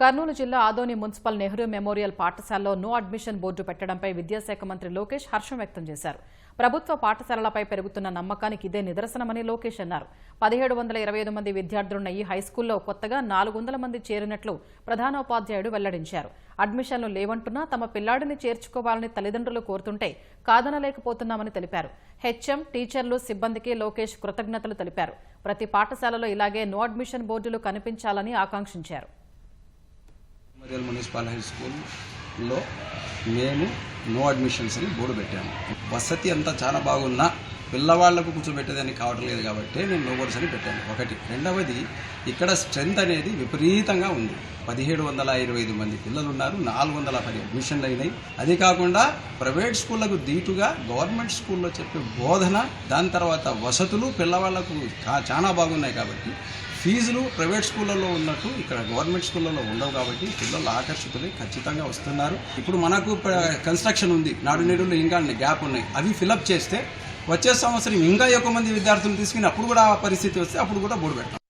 కర్నూలు జిల్లా Adoni municipal Nehru memorial పాఠశాలలో no admission board పెట్టడంపై విద్యాశాఖ మంత్రి లోకేష్ హర్షం వ్యక్తం చేశారు. ప్రభుత్వ పాఠశాలలపై పెరుగుతున్న నమ్మకానికి ఇదే నిదర్శనమని లోకేష్ అన్నారు. పదిహేడు వందల ఇరవై ఐదు మంది విద్యార్థులున్న ఈ హైస్కూల్లో కొత్తగా నాలుగు వందల మంది చేరినట్లు ప్రధానోపాధ్యాయుడు వెల్లడించారు. అడ్మిషన్లు లేవంటున్నా తమ పిల్లాడిని చేర్చుకోవాలని తల్లిదండ్రులు కోరుతుంటే కాదనలేకపోతున్నామని తెలిపారు. హెచ్ఎం టీచర్లు సిబ్బందికి లోకేష్ కృతజ్ఞతలు తెలిపారు. ప్రతి పాఠశాలలో ఇలాగే నో అడ్మిషన్ బోర్డులు కనిపించాలని ఆకాంక్షించారు. మున్సిపల్ హై స్కూల్లో మేము నో అడ్మిషన్స్ అని బోర్డు పెట్టాము వసతి అంతా చాలా బాగున్నా పిల్లవాళ్ళకు కూర్చోబెట్టేదానికి కావడం లేదు కాబట్టి నేను నోబర్స్ అని పెట్టాను. ఒకటి. రెండవది ఇక్కడ స్ట్రెంత్ అనేది విపరీతంగా ఉంది. పదిహేడు వందల ఇరవై ఐదు మంది పిల్లలు ఉన్నారు నాలుగు వందల పది అడ్మిషన్లు అయినాయి. అది కాకుండా ప్రైవేట్ స్కూళ్ళకు దీటుగా గవర్నమెంట్ స్కూల్లో చెప్పే బోధన దాని తర్వాత వసతులు పిల్లవాళ్ళకు చాలా బాగున్నాయి కాబట్టి ఫీజులు ప్రైవేట్ స్కూళ్ళల్లో ఉన్నట్టు ఇక్కడ గవర్నమెంట్ స్కూళ్ళల్లో ఉండవు కాబట్టి పిల్లలు ఆకర్షితులై ఖచ్చితంగా వస్తున్నారు. ఇప్పుడు మనకు కన్స్ట్రక్షన్ ఉంది. నాడు నేడులో ఇంకా గ్యాప్ ఉన్నాయి. అవి ఫిలప్ చేస్తే వచ్చే సంవత్సరం ఇంకా ఎక్కువ మంది విద్యార్థులు తీసుకుని అప్పుడు కూడా ఆ పరిస్థితి వస్తే అప్పుడు కూడా బోర్డు పెడతాం